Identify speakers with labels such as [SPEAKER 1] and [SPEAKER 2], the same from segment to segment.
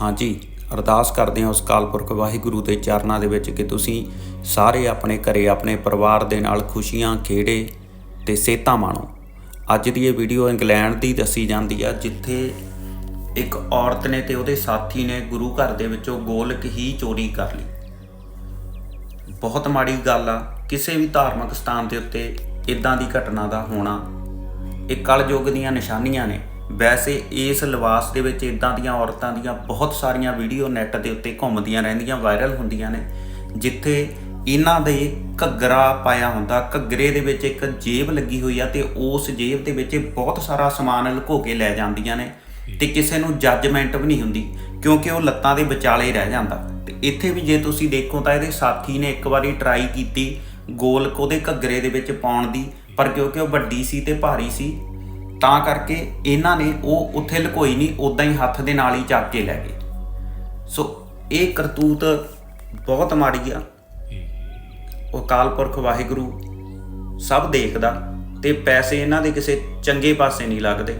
[SPEAKER 1] ਹਾਂਜੀ, ਅਰਦਾਸ ਕਰਦੇ ਹਾਂ ਉਸ ਕਾਲਪੁਰਖ ਵਾਹਿਗੁਰੂ ਦੇ ਚਰਨਾਂ ਦੇ ਵਿੱਚ ਕਿ ਤੁਸੀਂ ਸਾਰੇ ਆਪਣੇ ਘਰੇ, ਆਪਣੇ ਪਰਿਵਾਰ ਦੇ ਨਾਲ ਖੁਸ਼ੀਆਂ, ਖੇੜੇ ਤੇ ਸਿਹਤਾਂ ਮਾਣੋ। ਅੱਜ ਦੀ ਇਹ ਵੀਡੀਓ ਇੰਗਲੈਂਡ ਦੀ ਦੱਸੀ ਜਾਂਦੀ ਆ, ਜਿੱਥੇ ਇੱਕ ਔਰਤ ਨੇ ਤੇ ਉਹਦੇ ਸਾਥੀ ਨੇ ਗੁਰੂ ਘਰ ਦੇ ਵਿੱਚੋਂ ਗੋਲਕ ਹੀ ਚੋਰੀ ਕਰ ਲਈ। ਬਹੁਤ ਮਾੜੀ ਗੱਲ ਆ, ਕਿਸੇ ਵੀ ਧਾਰਮਿਕ ਸਥਾਨ ਦੇ ਉੱਤੇ ਇਦਾਂ ਦੀ ਘਟਨਾ ਦਾ ਹੋਣਾ, ਇਹ ਕਲਯੁੱਗ ਦੀਆਂ ਨਿਸ਼ਾਨੀਆਂ ਨੇ। ਵੈਸੇ ਇਸ ਲਿਬਾਸ ਦੇ ਵਿੱਚ ਇਦਾਂ ਦੀਆਂ ਔਰਤਾਂ ਦੀਆਂ ਬਹੁਤ ਸਾਰੀਆਂ ਵੀਡੀਓ ਨੈੱਟ ਦੇ ਉੱਤੇ ਘੁੰਮਦੀਆਂ ਰਹਿੰਦੀਆਂ ਵਾਇਰਲ ਹੁੰਦੀਆਂ ਨੇ ਜਿੱਥੇ ਇਹਨਾਂ ਦੇ ਘੱਗਰਾ ਪਾਇਆ ਹੁੰਦਾ ਘੱਗਰੇ ਦੇ ਵਿੱਚ ਇੱਕ ਜੇਬ ਲੱਗੀ ਹੋਈ ਆ ਤੇ ਉਸ ਜੇਬ ਦੇ ਵਿੱਚ ਬਹੁਤ ਸਾਰਾ ਸਮਾਨ ਲੁਕੋ ਕੇ ਲੈ ਜਾਂਦੀਆਂ ਨੇ ਤੇ ਕਿਸੇ ਨੂੰ ਜੱਜਮੈਂਟ ਵੀ ਨਹੀਂ ਹੁੰਦੀ ਕਿਉਂਕਿ ਉਹ ਲੱਤਾਂ ਦੇ ਵਿਚਾਲੇ ਰਹਿ ਜਾਂਦਾ। ਤੇ ਇੱਥੇ ਵੀ ਜੇ ਤੁਸੀਂ ਦੇਖੋ ਤਾਂ ਇਹਦੇ ਸਾਥੀ ਨੇ ਇੱਕ ਵਾਰੀ ਟਰਾਈ ਕੀਤੀ ਗੋਲਕ ਉਹਦੇ ਘੱਗਰੇ ਦੇ ਵਿੱਚ ਪਾਉਣ ਦੀ ਪਰ ਕਿਉਂਕਿ ਉਹ ਵੱਡੀ ਸੀ ਤੇ ਭਾਰੀ ਸੀ ਤਾਂ ਕਰਕੇ ਇਹਨਾਂ ਨੇ ਉਹ ਉੱਥੇ ਲਕੋਈ ਨਹੀਂ ਉਦਾਂ ਹੀ ਹੱਥ ਦੇ ਨਾਲ ਹੀ ਚੱਕ ਕੇ ਲੈ ਗਏ। ਸੋ ਇਹ ਕਰਤੂਤ ਬਹੁਤ ਮਾੜੀ ਆ। ਉਹ ਕਾਲਪੁਰਖ ਵਾਹਿਗੁਰੂ ਸਭ ਦੇਖਦਾ ਤੇ ਪੈਸੇ ਇਹਨਾਂ ਦੇ ਕਿਸੇ ਚੰਗੇ ਪਾਸੇ ਨਹੀਂ ਲੱਗਦੇ।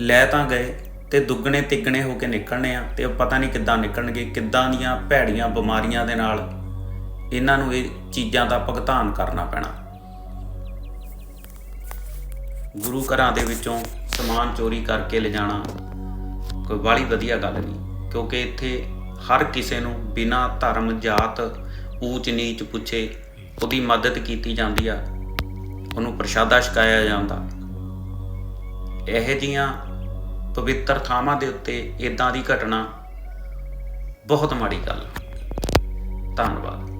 [SPEAKER 1] ਲੈ ਤਾਂ ਗਏ ਤੇ ਦੁੱਗਣੇ ਤਿੱਗਣੇ ਹੋ ਕੇ ਨਿਕਲਣੇ ਆ ਤੇ ਪਤਾ ਨਹੀਂ ਕਿੱਦਾਂ ਨਿਕਲਣਗੇ, ਕਿੱਦਾਂ ਦੀਆਂ ਭੈੜੀਆਂ ਬਿਮਾਰੀਆਂ ਦੇ ਨਾਲ ਇਹਨਾਂ ਨੂੰ ਇਹ ਚੀਜ਼ਾਂ ਦਾ ਭੁਗਤਾਨ ਕਰਨਾ ਪੈਣਾ। ਗੁਰੂ ਘਰਾਂ ਦੇ ਵਿੱਚੋਂ ਸਮਾਨ ਚੋਰੀ ਕਰਕੇ ਲਿਜਾਣਾ ਕੋਈ ਬਾਲੀ ਵਧੀਆ ਗੱਲ ਨਹੀਂ ਕਿਉਂਕਿ ਇੱਥੇ ਹਰ ਕਿਸੇ ਨੂੰ ਬਿਨਾਂ ਧਰਮ, ਜਾਤ, ਊਚ, ਨੀਚ ਪੁੱਛੇ ਉਹਦੀ ਮਦਦ ਕੀਤੀ ਜਾਂਦੀ ਆ, ਉਹਨੂੰ ਪ੍ਰਸ਼ਾਦਾ ਛਕਾਇਆ ਜਾਂਦਾ। ਇਹੋ ਜੀਆਂ ਪਵਿੱਤਰ ਥਾਵਾਂ ਦੇ ਉੱਤੇ ਇਦਾਂ ਦੀ ਘਟਨਾ ਬਹੁਤ ਮਾੜੀ ਗੱਲ। ਧੰਨਵਾਦ।